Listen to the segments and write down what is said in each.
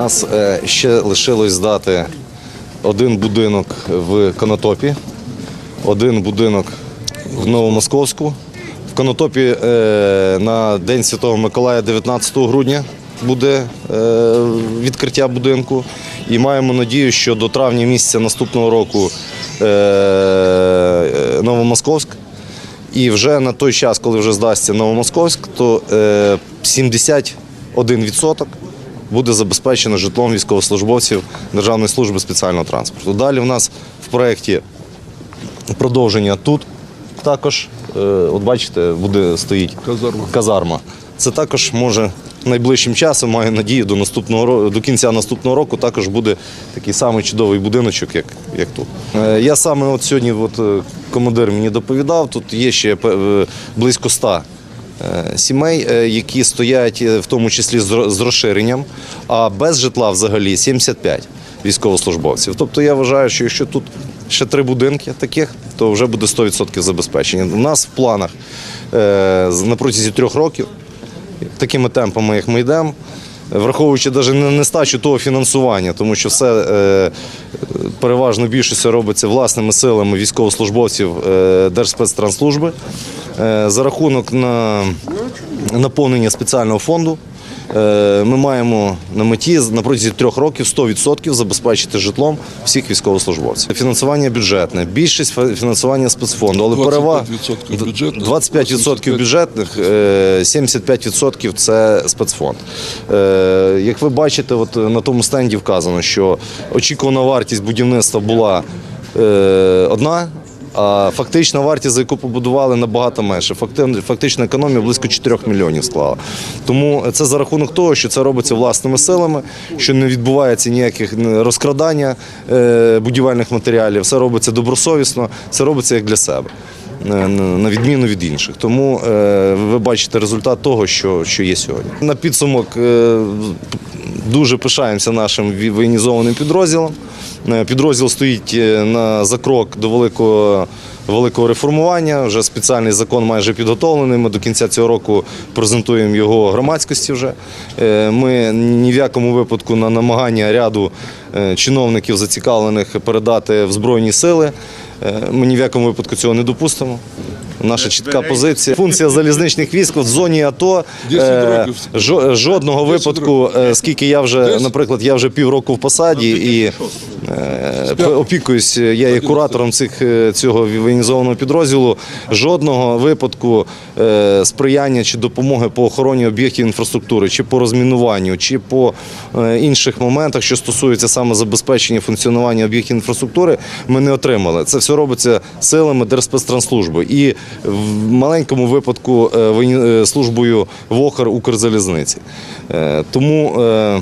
нас е, ще лишилось здати один будинок в Конотопі, один будинок в Новомосковську. В Конотопі е, на День Святого Миколая 19 грудня буде е, відкриття будинку. І маємо надію, що до травня місяця наступного року Новомосковськ. І вже на той час, коли вже здасться Новомосковськ, то е, 71% буде забезпечено житлом військовослужбовців Державної служби спеціального транспорту. Далі в нас в проєкті продовження тут також, е, от бачите, буде стоїть Казарма. казарма. Це також може найближчим часом, маю надію, до наступного до кінця наступного року також буде такий самий чудовий будиночок, як, як тут. Е, Я саме от сьогодні, от, е, командир мені доповідав, тут є ще близько ста сімей, е, які стоять е, в тому числі з розширенням, а без житла взагалі 75 військовослужбовців. Тобто я вважаю, що якщо тут ще три будинки таких, то вже буде 100% забезпечення. У нас в планах е, на протязі трьох років такими темпами, як ми йдемо, враховуючи навіть не нестачу того фінансування, тому що все е, переважно більшість робиться власними силами військовослужбовців е, Держспецтранслужби е, за рахунок на наповнення спеціального фонду. Е, Ми маємо на меті на протязі трьох років 100% забезпечити житлом всіх військовослужбовців. Фінансування бюджетне, більшість фінансування спецфонду, але перевага 25% бюджетних, 25% бюджетних, е, 75% це спецфонд. Е, Як ви бачите, от на тому стенді вказано, що очікувана вартість будівництва була одна. А фактична вартість, за яку побудували, набагато менше. Факти- Фактична економія близько 4 мільйонів склала. Тому це за рахунок того, що це робиться власними силами, що не відбувається ніяких розкрадання е, будівельних матеріалів. Все робиться добросовісно, це робиться як для себе. е, На відміну від інших. Тому е, ви бачите результат того, що, є сьогодні. На підсумок дуже пишаємося нашим воєнізованим підрозділом. Е, Підрозділ стоїть е, на закрок до великого. Великого реформування вже спеціальний закон майже підготовлений. Ми до кінця цього року презентуємо його громадськості. Вже Е, ми ні в якому випадку на намагання ряду чиновників зацікавлених передати в збройні сили. Ми ні в якому випадку цього не допустимо. Наша чітка позиція. Функція залізничних військ в зоні АТО 10 е, жодного випадку, е, скільки я вже, наприклад, я вже півроку в посаді і опікуюсь, я є куратором цих е, цього воєнізованого підрозділу. Жодного випадку е, сприяння чи допомоги по охороні об'єктів інфраструктури, чи по розмінуванню, чи по е, інших моментах, що стосуються саме забезпечення функціонування об'єктів інфраструктури, ми не отримали. Це все робиться силами Держспецтранслужби і в маленькому випадку е, е, службою ВОХР Укрзалізниці. Е, Тому е,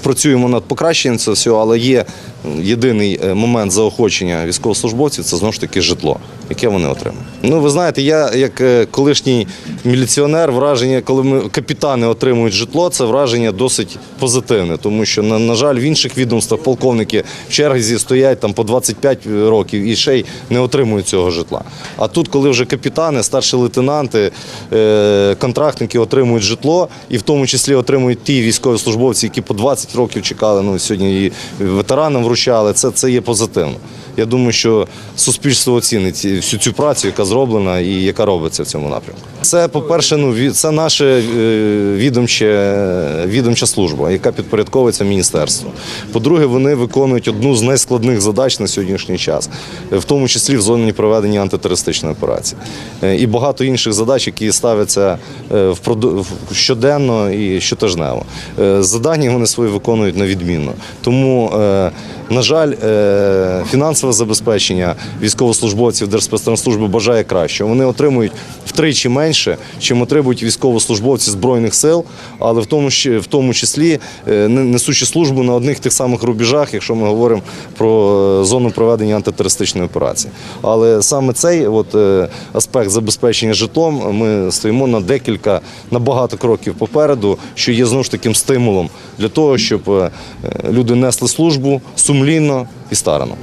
працюємо над покращенням цього всього, але є єдиний е, момент заохочення військовослужбовців це знову ж таки житло, яке вони отримують. Ну, ви знаєте, я як е, колишній міліціонер, враження, коли ми капітани отримують житло, це враження досить позитивне, тому що, на, на жаль, в інших відомствах полковники в черзі стоять там по 25 років і ще й не отримують цього житла. А тут, коли вже капітани, старші лейтенанти, е, контрактники отримують житло, і в тому числі отримують ті військовослужбовці, які по 20 років чекали. Ну сьогодні і ветеранам вручали. Це, це є позитивно. Я думаю, що суспільство оцінить всю цю працю, яка зроблена і яка робиться в цьому напрямку. Це, по-перше, ну це наша е, відомча, відомча служба, яка підпорядковується міністерству. По-друге, вони виконують одну з найскладних задач на сьогоднішній час, в тому числі в зоні проведення антитерористичної операції. Е, І багато інших задач, які ставляться е, щоденно і щотижнево. Завдання вони свої виконують на відмінно. Тому, на жаль, е, фінансове забезпечення військовослужбовців Держспецтранслужби бажає краще. Вони отримують втричі менше, чим отримують військовослужбовці Збройних сил, але в тому, в тому числі е, несучи службу на одних тих самих рубежах, якщо ми говоримо про е, зону проведення антитерористичної операції. Але саме цей от, е, аспект забезпечення житлом ми стоїмо на декілька, на багато кроків попереду, що є знову ж таким стимулом для того, щоб люди несли службу сумлінно і старано.